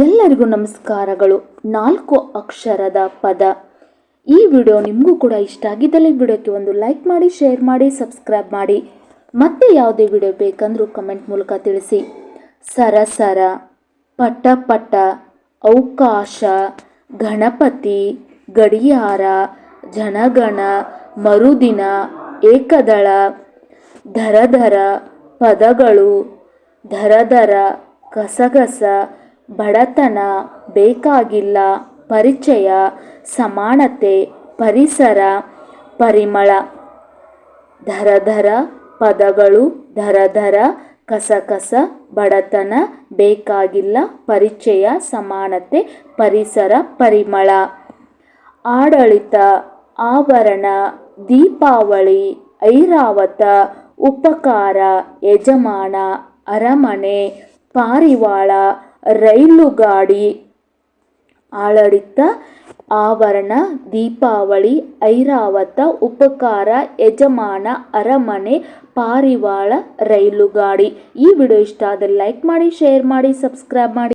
ಎಲ್ಲರಿಗೂ ನಮಸ್ಕಾರಗಳು. ನಾಲ್ಕು ಅಕ್ಷರದ ಪದ. ಈ ವಿಡಿಯೋ ನಿಮಗೂ ಕೂಡ ಇಷ್ಟ ಆಗಿದ್ದಲ್ಲಿ ವಿಡಿಯೋಕ್ಕೆ ಒಂದು ಲೈಕ್ ಮಾಡಿ, ಶೇರ್ ಮಾಡಿ, ಸಬ್ಸ್ಕ್ರೈಬ್ ಮಾಡಿ. ಮತ್ತೆ ಯಾವುದೇ ವಿಡಿಯೋ ಬೇಕಂದರೂ ಕಮೆಂಟ್ ಮೂಲಕ ತಿಳಿಸಿ. ಸರ ಸರ ಪಟ ಪಟ ಅವಕಾಶ ಗಣಪತಿ, ಗಡಿಯಾರ, ಜನಗಣ, ಮರುದಿನ, ಏಕದಳ, ಧರಧರ, ಪದಗಳು, ಧರಧರ ಗಸಗಸ ಬಡತನ, ಬೇಕಾಗಿಲ್ಲ, ಪರಿಚಯ, ಸಮಾನತೆ, ಪರಿಸರ, ಪರಿಮಳ. ಧರಧರ ಪದಗಳು ಧರಧರ ಕಸಕಸ, ಬಡತನ, ಬೇಕಾಗಿಲ್ಲ, ಪರಿಚಯ, ಸಮಾನತೆ, ಪರಿಸರ, ಪರಿಮಳ. ಆಡಳಿತ, ಆವರಣ, ದೀಪಾವಳಿ, ಐರಾವತ, ಉಪಕಾರ, ಯಜಮಾನ, ಅರಮನೆ, ಪಾರಿವಾಳ ರೈಲುಗಾಡಿ ಆಡಳಿತ ಆವರಣ, ದೀಪಾವಳಿ, ಐರಾವತ, ಉಪಕಾರ, ಯಜಮಾನ, ಅರಮನೆ, ಪಾರಿವಾಳ ರೈಲು ಗಾಡಿ. ಈ ವಿಡಿಯೋ ಇಷ್ಟ ಆದರೆ ಲೈಕ್ ಮಾಡಿ ಶೇರ್ ಮಾಡಿ ಸಬ್ಸ್ಕ್ರೈಬ್ ಮಾಡಿ.